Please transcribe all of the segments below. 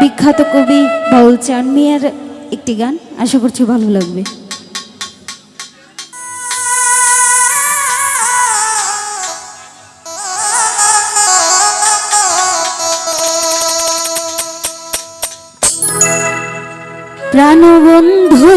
বিখ্যাত কবি বাউল চান মিয়ার একটি গান। আশা করছি ভালো লাগবে। প্রাণবন্ধু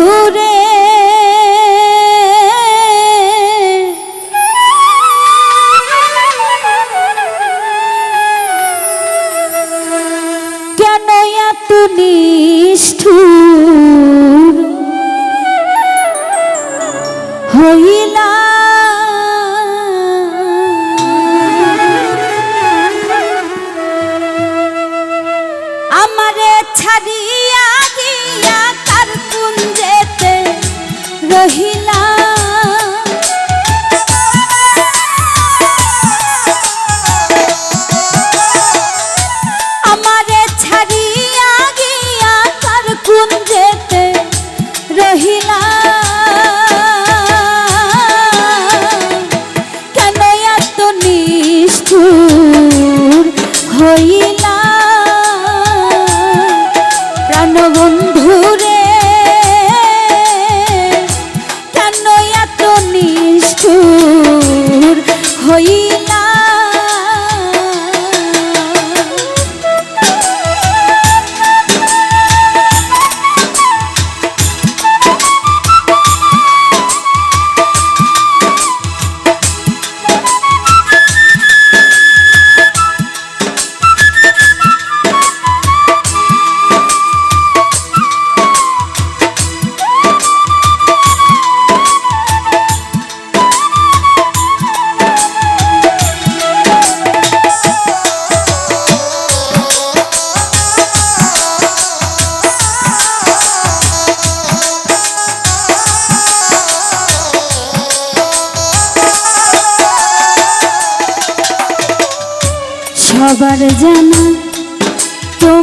আমারে ছাড়িয়া গিয়া কার কুঞ্জেতে রহিলা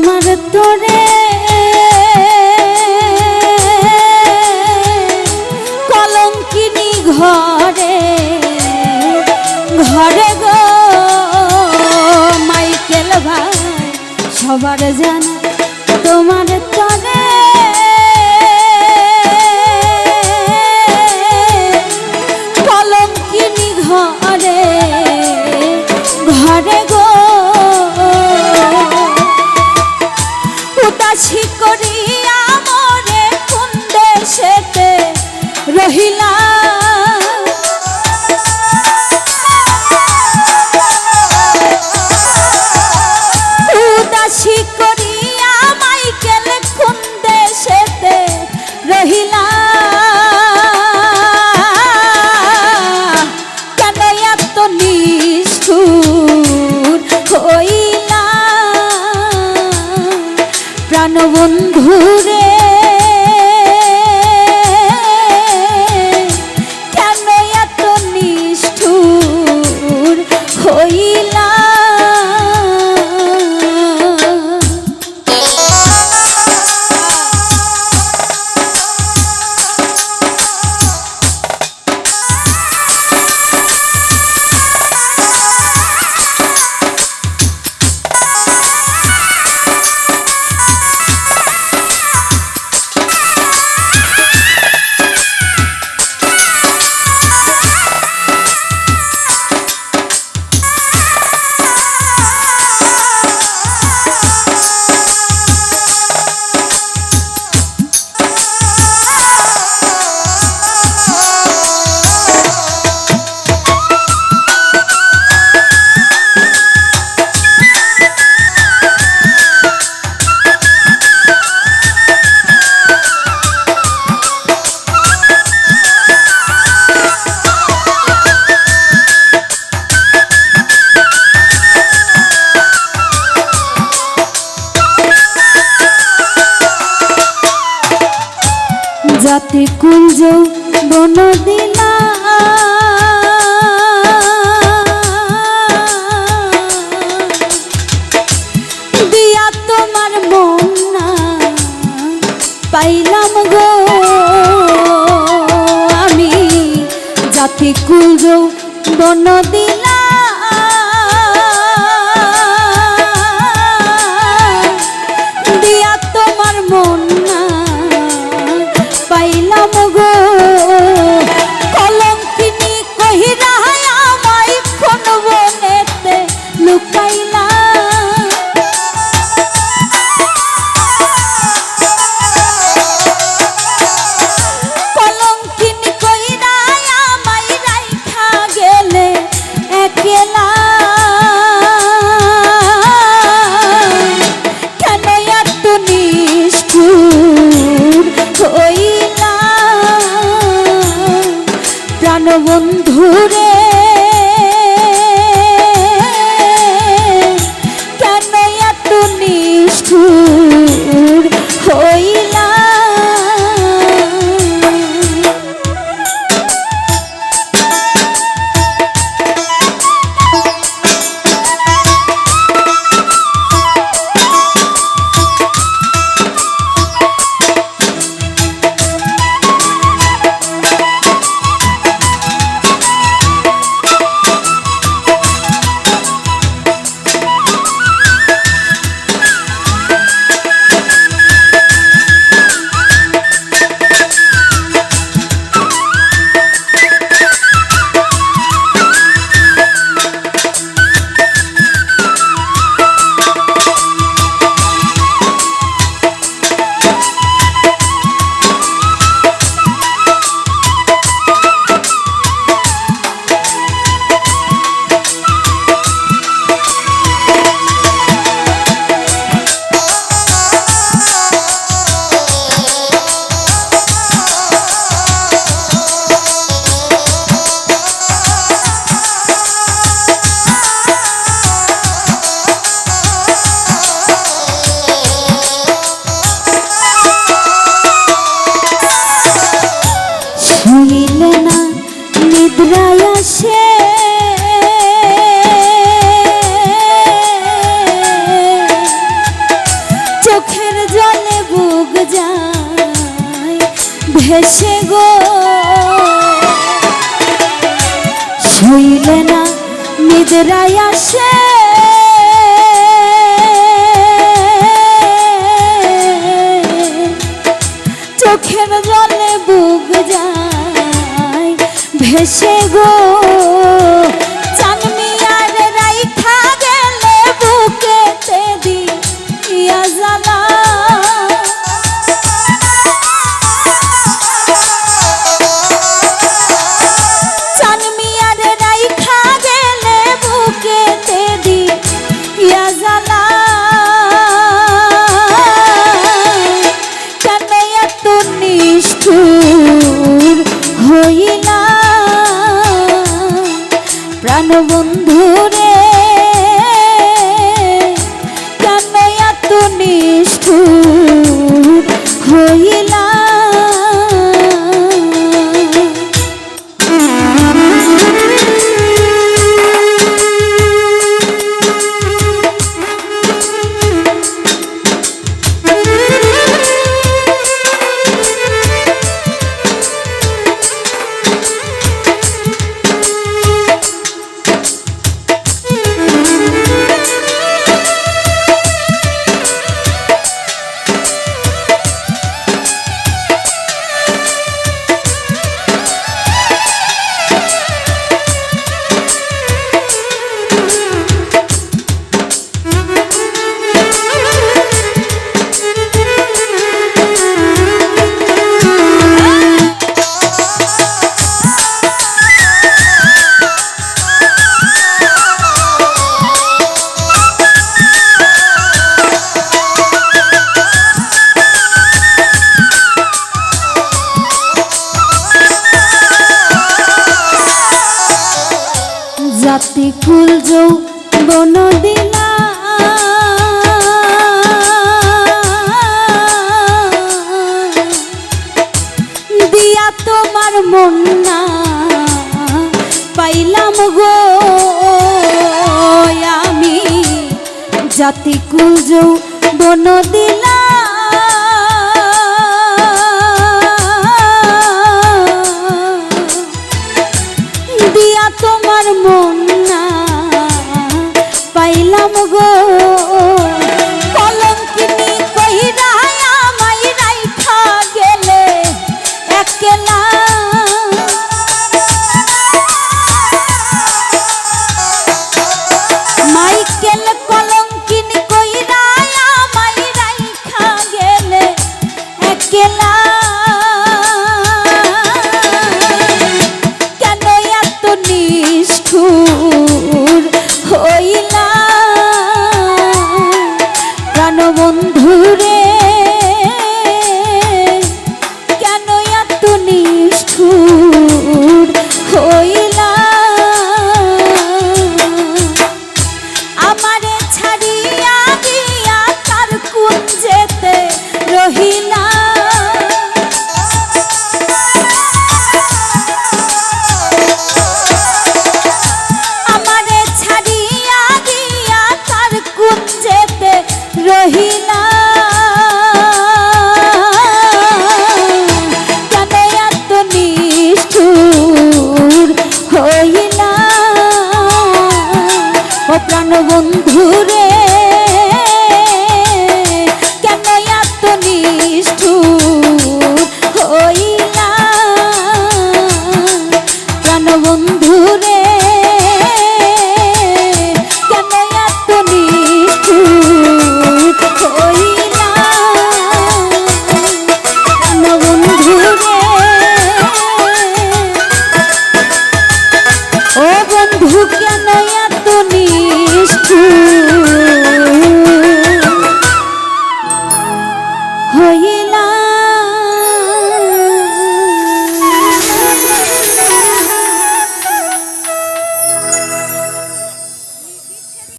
তোমার তোরে। কলঙ্কিনী ঘরে ঘরে গো মাইকেল ভাই সবার জানা। উদাসী করিয়া মাইকেল খুন দেশেতে রহিলা। কেন জাতি কুঞ্জ বন প্রাণ বন্ধুরে ভুলিলে না নিদ্রায় আসে। চোখের জলে বুক যায় ভেসে গো। শুইলে না নিদ্রায় আসে। প্রতিকূল যৌবন দিলা দিয়া তোমার মন না, পাইলাম গো। আমি জাতিকুল যৌবন দিলা দিয়া তোমার মন ঘুরে